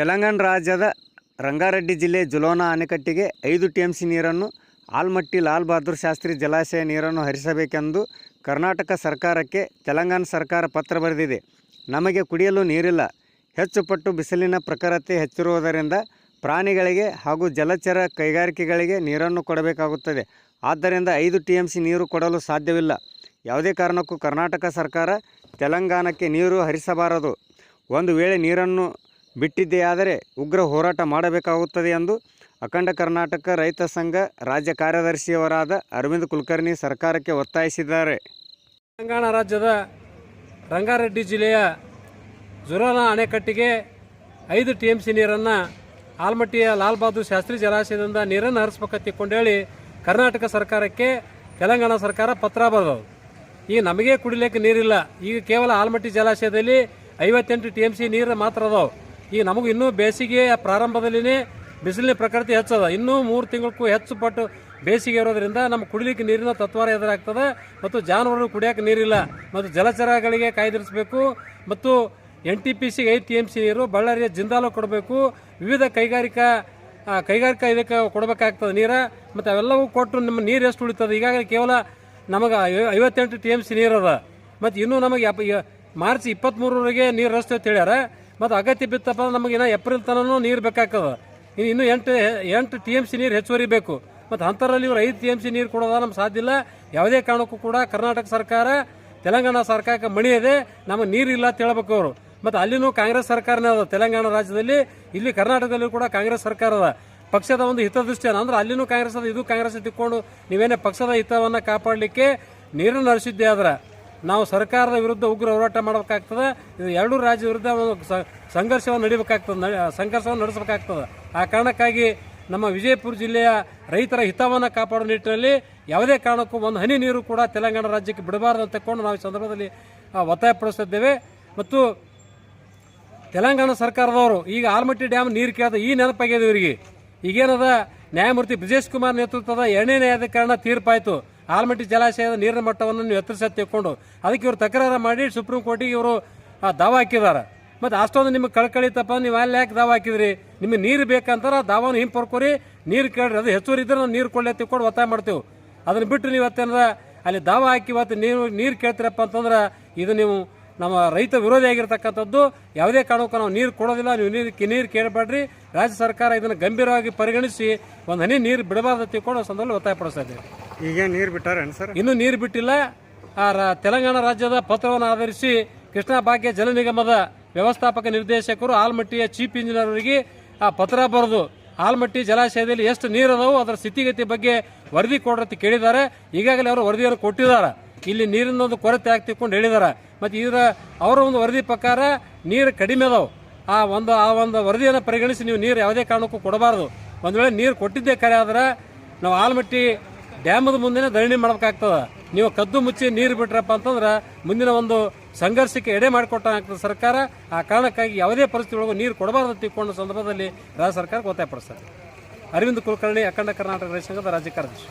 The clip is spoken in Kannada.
ತೆಲಂಗಾಣ ರಾಜ್ಯದ ರಂಗಾರೆಡ್ಡಿ ಜಿಲ್ಲೆ ಜುಲೋನಾ ಅಣೆಕಟ್ಟಿಗೆ ಐದು ಟಿ ಎಂ ಸಿ ನೀರನ್ನು, ಆಲ್ಮಟ್ಟಿ ಲಾಲ್ ಬಹದ್ದೂರ್ ಶಾಸ್ತ್ರಿ ಜಲಾಶಯ ನೀರನ್ನು ಹರಿಸಬೇಕೆಂದು ಕರ್ನಾಟಕ ಸರ್ಕಾರಕ್ಕೆ ತೆಲಂಗಾಣ ಸರ್ಕಾರ ಪತ್ರ ಬರೆದಿದೆ. ನಮಗೆ ಕುಡಿಯಲು ನೀರಿಲ್ಲ. ಹೆಚ್ಚು ಪಟ್ಟು ಬಿಸಿಲಿನ ಪ್ರಖರತೆ ಹೆಚ್ಚಿರುವುದರಿಂದ ಪ್ರಾಣಿಗಳಿಗೆ ಹಾಗೂ ಜಲಚರ ಕೈಗಾರಿಕೆಗಳಿಗೆ ನೀರನ್ನು ಕೊಡಬೇಕಾಗುತ್ತದೆ. ಆದ್ದರಿಂದ ಐದು ಟಿ ಎಂ ಸಿ ನೀರು ಕೊಡಲು ಸಾಧ್ಯವಿಲ್ಲ. ಯಾವುದೇ ಕಾರಣಕ್ಕೂ ಕರ್ನಾಟಕ ಸರ್ಕಾರ ತೆಲಂಗಾಣಕ್ಕೆ ನೀರು ಹರಿಸಬಾರದು. ಒಂದು ವೇಳೆ ನೀರನ್ನು ಬಿಟ್ಟಿದೆಯಾದರೆ ಉಗ್ರ ಹೋರಾಟ ಮಾಡಬೇಕಾಗುತ್ತದೆ ಎಂದು ಅಖಂಡ ಕರ್ನಾಟಕ ರೈತ ಸಂಘ ರಾಜ್ಯ ಕಾರ್ಯದರ್ಶಿಯವರಾದ ಅರವಿಂದ್ ಕುಲಕರ್ಣಿ ಸರ್ಕಾರಕ್ಕೆ ಒತ್ತಾಯಿಸಿದ್ದಾರೆ. ತೆಲಂಗಾಣ ರಾಜ್ಯದ ರಂಗಾರೆಡ್ಡಿ ಜಿಲ್ಲೆಯ ಜುರಾನ ಅಣೆಕಟ್ಟಿಗೆ ಐದು ಟಿ ಎಂ ಸಿ ನೀರನ್ನು ಆಲ್ಮಟ್ಟಿಯ ಲಾಲ್ ಬಹದ್ದೂರ್ ಶಾಸ್ತ್ರಿ ಜಲಾಶಯದಿಂದ ನೀರನ್ನು ಹೇಳಿ ಕರ್ನಾಟಕ ಸರ್ಕಾರಕ್ಕೆ ತೆಲಂಗಾಣ ಸರ್ಕಾರ ಪತ್ರ ಬರೆದವು. ಈಗ ನಮಗೆ ಕುಡಿಲಿಕ್ಕೆ ನೀರಿಲ್ಲ. ಈಗ ಕೇವಲ ಆಲ್ಮಟ್ಟಿ ಜಲಾಶಯದಲ್ಲಿ ಐವತ್ತೆಂಟು ಟಿ ಎಂ ಸಿ ನೀರು ಮಾತ್ರ ಅದಾವೆ. ಈಗ ನಮಗೂ ಇನ್ನೂ ಬೇಸಿಗೆಯ ಪ್ರಾರಂಭದಲ್ಲಿನೇ ಬಿಸಿಲಿನ ಪ್ರಕೃತಿ ಹೆಚ್ಚದ. ಇನ್ನೂ ಮೂರು ತಿಂಗಳಕ್ಕೂ ಹೆಚ್ಚು ಪಟ್ಟು ಬೇಸಿಗೆ ಇರೋದ್ರಿಂದ ನಮ್ಮ ಕುಡಿಲಿಕ್ಕೆ ನೀರಿನ ತತ್ವಾರ ಎದುರಾಗ್ತದೆ ಮತ್ತು ಜಾನುವಾರು ಕುಡಿಯೋಕೆ ನೀರಿಲ್ಲ. ಮತ್ತು ಜಲಚರಗಳಿಗೆ ಕಾಯ್ದಿರಿಸಬೇಕು ಮತ್ತು ಎನ್ ಟಿ ಪಿ ಸಿ ಐದು ಟಿ ಎಂ ಸಿ ನೀರು, ಬಳ್ಳಾರಿಯ ಜಿಂದಾಲು ಕೊಡಬೇಕು. ವಿವಿಧ ಕೈಗಾರಿಕಾ ಕೈಗಾರಿಕಾ ಇದಕ್ಕೆ ಕೊಡಬೇಕಾಗ್ತದೆ ನೀರ. ಮತ್ತು ಅವೆಲ್ಲವೂ ಕೊಟ್ಟು ನಮ್ಮ ನೀರು ಎಷ್ಟು ಉಳಿತದೆ? ಈಗಾಗಲೇ ಕೇವಲ ನಮಗೆ ಐವತ್ತೆಂಟು ಟಿ ಎಂ ಸಿ ನೀರು ಅದ ಮತ್ತು ಇನ್ನೂ ನಮಗೆ ಮಾರ್ಚ್ ಇಪ್ಪತ್ತ್ಮೂರವರೆಗೆ ನೀರು ರಸ್ತೆ ಅಂತ ಹೇಳ್ಯಾರ. ಮತ್ತು ಅಗತ್ಯ ಬಿತ್ತಪ್ಪ ಅಂದ್ರೆ ನಮಗೆ ಇನ್ನೂ ಏಪ್ರಿಲ್ ತನೂ ನೀರು ಬೇಕಾಗ್ತದೆ. ಇನ್ನು ಇನ್ನೂ ಎಂಟು ಎಂಟು ಟಿ ಎಂ ಸಿ ನೀರು ಹೆಚ್ಚುವರಿ ಬೇಕು. ಮತ್ತು ಅಂಥರಲ್ಲಿ ಇವರು ಐದು ಟಿ ಎಂ ಸಿ ನೀರು ಕೊಡೋದ ನಮ್ಗೆ ಸಾಧ್ಯ ಇಲ್ಲ. ಯಾವುದೇ ಕಾರಣಕ್ಕೂ ಕೂಡ ಕರ್ನಾಟಕ ಸರ್ಕಾರ, ತೆಲಂಗಾಣ ಸರ್ಕಾರಕ್ಕೆ ಮಣಿ ಇದೆ. ನಮಗೆ ನೀರು ಇಲ್ಲ ಅಂತ ಹೇಳ್ಬೇಕು ಅವರು. ಮತ್ತು ಅಲ್ಲಿನೂ ಕಾಂಗ್ರೆಸ್ ಸರ್ಕಾರನೇ ಅದ ತೆಲಂಗಾಣ ರಾಜ್ಯದಲ್ಲಿ. ಇಲ್ಲಿ ಕರ್ನಾಟಕದಲ್ಲಿ ಕೂಡ ಕಾಂಗ್ರೆಸ್ ಸರ್ಕಾರ ಅದ. ಪಕ್ಷದ ಒಂದು ಹಿತದೃಷ್ಟಿಯನ್ನು ಅಂದ್ರೆ ಅಲ್ಲಿನೂ ಕಾಂಗ್ರೆಸ್ ಅದ, ಇದು ಕಾಂಗ್ರೆಸ್ ತಿಕ್ಕೊಂಡು ನೀವೇನೇ ಪಕ್ಷದ ಹಿತವನ್ನು ಕಾಪಾಡಲಿಕ್ಕೆ ನೀರನ್ನು ಹರಿಸಿದ್ದೆ ಆದ್ರೆ. ನಾವು ಸರ್ಕಾರದ ವಿರುದ್ಧ ಉಗ್ರ ಹೋರಾಟ ಮಾಡಬೇಕಾಗ್ತದೆ. ಇದು ಎರಡೂ ರಾಜ್ಯ ವಿರುದ್ಧ ಸಂಘರ್ಷವನ್ನು ನಡಿಬೇಕಾಗ್ತದೆ ಸಂಘರ್ಷವನ್ನು ನಡೆಸಬೇಕಾಗ್ತದೆ. ಆ ಕಾರಣಕ್ಕಾಗಿ ನಮ್ಮ ವಿಜಯಪುರ ಜಿಲ್ಲೆಯ ರೈತರ ಹಿತವನ್ನು ಕಾಪಾಡೋ ನಿಟ್ಟಿನಲ್ಲಿ ಯಾವುದೇ ಕಾರಣಕ್ಕೂ ಒಂದು ಹನಿ ನೀರು ಕೂಡ ತೆಲಂಗಾಣ ರಾಜ್ಯಕ್ಕೆ ಬಿಡಬಾರದು ಅಂತ ತಕೊಂಡು ನಾವು ಈ ಸಂದರ್ಭದಲ್ಲಿ ಒತ್ತಾಯಪಡಿಸುತ್ತಿದ್ದೇವೆ ಮತ್ತು ತೆಲಂಗಾಣ ಸರ್ಕಾರದವರು ಈಗ ಆಲ್ಮಟ್ಟಿ ಡ್ಯಾಮ್ ನೀರು ಕೇಳಿದ ಈ ನೆನಪಾಗಿದೆ ಇವರಿಗೆ. ಈಗೇನದ ನ್ಯಾಯಮೂರ್ತಿ ಬ್ರಿಜೇಶ್ ಕುಮಾರ್ ನೇತೃತ್ವದ ಎರಡನೇ ನ್ಯಾಯಾಧಿಕರಣ ತೀರ್ಪಾಯಿತು. ಆಲ್ಮಟ್ಟಿ ಜಲಾಶಯದ ನೀರಿನ ಮಟ್ಟವನ್ನು ನೀವು ಎತ್ತರಿಸ ತಿಳ್ಕೊಂಡು ಅದಕ್ಕೆ ಇವರು ತಕರಾರು ಮಾಡಿ ಸುಪ್ರೀಂ ಕೋರ್ಟಿಗೆ ಇವರು ದಾವ ಹಾಕಿದ್ದಾರೆ. ಮತ್ತು ಅಷ್ಟೊಂದು ನಿಮಗೆ ಕಳ್ಕಳಿತಪ್ಪ, ನೀವು ಅಲ್ಲಿ ಯಾಕೆ ದಾವ ಹಾಕಿದ್ರಿ? ನಿಮಗೆ ನೀರು ಬೇಕಂತಾರ ದಾವನ ಹಿಂಪರ್ಕೋರಿ ನೀರು ಕೇಳ್ರಿ. ಅದು ಹೆಚ್ಚುವರಿ ಇದ್ರೆ ನಾವು ನೀರು ಕೊಳ್ಳೆ ತಿಳ್ಕೊಂಡು ಒತ್ತಾಯ ಮಾಡ್ತೀವಿ. ಅದನ್ನು ಬಿಟ್ಟು ನೀವು ಇವತ್ತೇನಾರ ಅಲ್ಲಿ ದಾವ ಹಾಕಿ ಇವತ್ತು ನೀರು ನೀರು ಕೇಳ್ತೀರಪ್ಪ ಅಂತಂದ್ರೆ ಇದು ನೀವು ನಮ್ಮ ರೈತ ವಿರೋಧಿ ಆಗಿರ್ತಕ್ಕಂಥದ್ದು ಯಾವುದೇ ಕಾರಣಕ್ಕೂ ನಾವು ನೀರು ಕೊಡೋದಿಲ್ಲ ನೀವು ನೀರು ನೀರು ಕೇಳಬೇಡ್ರಿ. ರಾಜ್ಯ ಸರ್ಕಾರ ಇದನ್ನು ಗಂಭೀರವಾಗಿ ಪರಿಗಣಿಸಿ ಒಂದು ಹನಿ ನೀರು ಬಿಡಬಾರ್ದು ತಿಳ್ಕೊಂಡು ಸಂದರ್ಭದಲ್ಲಿ ಒತ್ತಾಯಪಡಿಸ್ತಾ ಇದ್ದೇವೆ. ಈಗ ನೀರು ಬಿಟ್ಟಾರೇನು ಸರ್? ಇನ್ನೂ ನೀರು ಬಿಟ್ಟಿಲ್ಲ. ತೆಲಂಗಾಣ ರಾಜ್ಯದ ಪತ್ರವನ್ನು ಆಧರಿಸಿ ಕೃಷ್ಣಾ ಭಾಗ್ಯ ಜಲ ನಿಗಮದ ವ್ಯವಸ್ಥಾಪಕ ನಿರ್ದೇಶಕರು ಆಲ್ಮಟ್ಟಿಯ ಚೀಫ್ ಇಂಜಿನಿಯರ್ ಅವರಿಗೆ ಆ ಪತ್ರ ಬರೆದು ಆಲ್ಮಟ್ಟಿ ಜಲಾಶಯದಲ್ಲಿ ಎಷ್ಟು ನೀರು ಅದಾವು ಅದರ ಸ್ಥಿತಿಗತಿ ಬಗ್ಗೆ ವರದಿ ಕೊಡ್ರಂತ ಕೇಳಿದ್ದಾರೆ. ಈಗಾಗಲೇ ಅವರು ವರದಿಯನ್ನು ಕೊಟ್ಟಿದ್ದಾರೆ. ಇಲ್ಲಿ ನೀರಿನ ಒಂದು ಕೊರತೆ ಆಗ್ತಿಕೊಂಡು ಹೇಳಿದ್ದಾರೆ. ಮತ್ತು ಇದರ ಅವರ ಒಂದು ವರದಿ ಪ್ರಕಾರ ನೀರು ಕಡಿಮೆ ಅದಾವೆ. ಆ ಒಂದು ಆ ಒಂದು ವರದಿಯನ್ನು ಪರಿಗಣಿಸಿ ನೀವು ನೀರು ಯಾವುದೇ ಕಾರಣಕ್ಕೂ ಕೊಡಬಾರ್ದು. ಒಂದು ವೇಳೆ ನೀರು ಕೊಟ್ಟಿದ್ದೇ ಕರೆ ಆದ್ರೆ ನಾವು ಆಲ್ಮಟ್ಟಿ ಡ್ಯಾಮದ ಮುಂದೆನೇ ಧರಣಿ ಮಾಡಬೇಕಾಗ್ತದೆ. ನೀವು ಕದ್ದು ಮುಚ್ಚಿ ನೀರು ಬಿಟ್ರಪ್ಪ ಅಂತಂದ್ರೆ ಮುಂದಿನ ಒಂದು ಸಂಘರ್ಷಕ್ಕೆ ಎಡೆ ಮಾಡಿಕೊಟ್ಟಾಗ್ತದೆ ಸರ್ಕಾರ. ಆ ಕಾರಣಕ್ಕಾಗಿ ಯಾವುದೇ ಪರಿಸ್ಥಿತಿ ಒಳಗೂ ನೀರು ಕೊಡಬಾರ್ದು ತಿಳ್ಕೊಂಡ ಸಂದರ್ಭದಲ್ಲಿ ರಾಜ್ಯ ಸರ್ಕಾರಕ್ಕೆ ಒತ್ತಾಯಪಡಿಸ್ತಾರೆ ಅರವಿಂದ್ ಕುಲಕರ್ಣಿ, ಅಖಂಡ ಕರ್ನಾಟಕ ರೈತ ಸಂಘದ ರಾಜ್ಯ ಕಾರ್ಯದರ್ಶಿ.